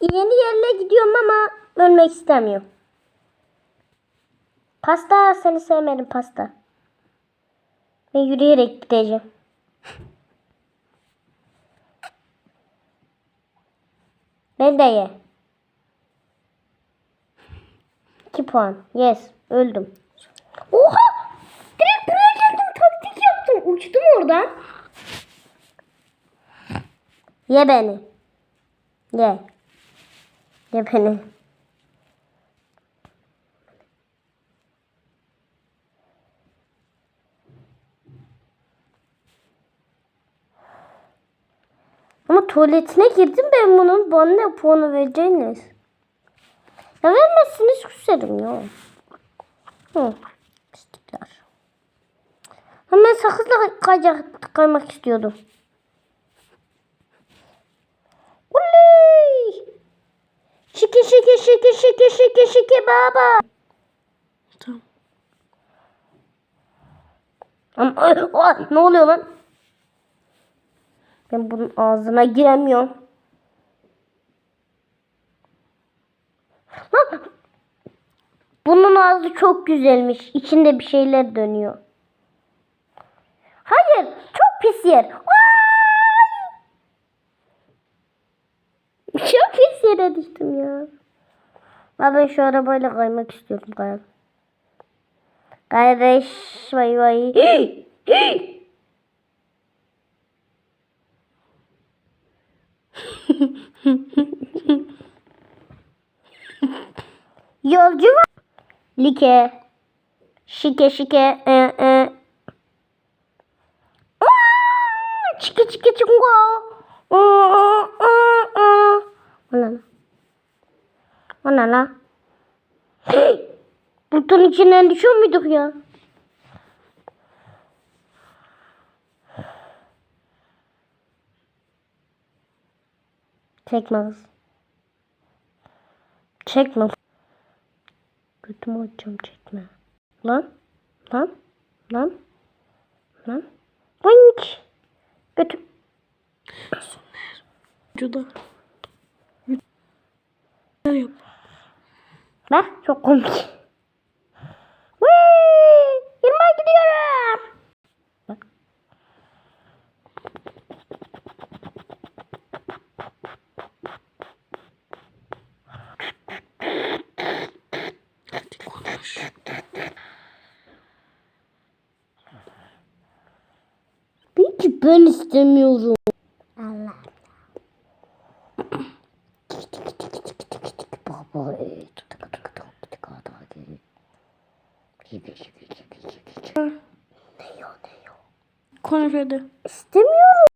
Yeni yerle gidiyorum ama ölmek istemiyorum. Pasta seni sevmedim pasta. Ben yürüyerek gideceğim. Ben de ye. 2 puan. Yes. Öldüm. Oha! Direkt buraya geldim. Taktik yaptım. Uçtum oradan. Ye beni. Ye. Ye beni. Ama tuvaletine girdim ben bunun. Bana ne puanı vereceğiniz? Ya vermezsiniz küserim ya. Hı. Pislikler. Hemen sakızla kayacak, kaymak istiyordum. Oley! Şiki şiki şiki şiki baba. Tamam. Ama, ay, ne oluyor lan? Ben bunun ağzına giremiyorum. Bunun ağzı çok güzelmiş. İçinde bir şeyler dönüyor. Hayır, çok pis yer. Ay! Çok pis yere düştüm ya. Ya ben şu arabayla kaymak istiyorum kayalım. Kardeş vay vay. Yolcu var. Like. Şike şike. E, e. Çiki çiki aa, aa. O ne lan? Bulutun içinden düşüyor muyduk ya? Çekme. Çekme. Götümü açacağım çekme. Lan. Lan. Lan. Lan. Oink. Götüm. Vücuda. Ne yap? Bak çok komik. Yirmi gidiyorum. Peki ben istemiyorum. Allah. Baba. Konuş hadi. İstemiyorum.